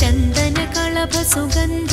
चन्दनकलभसुगन्ध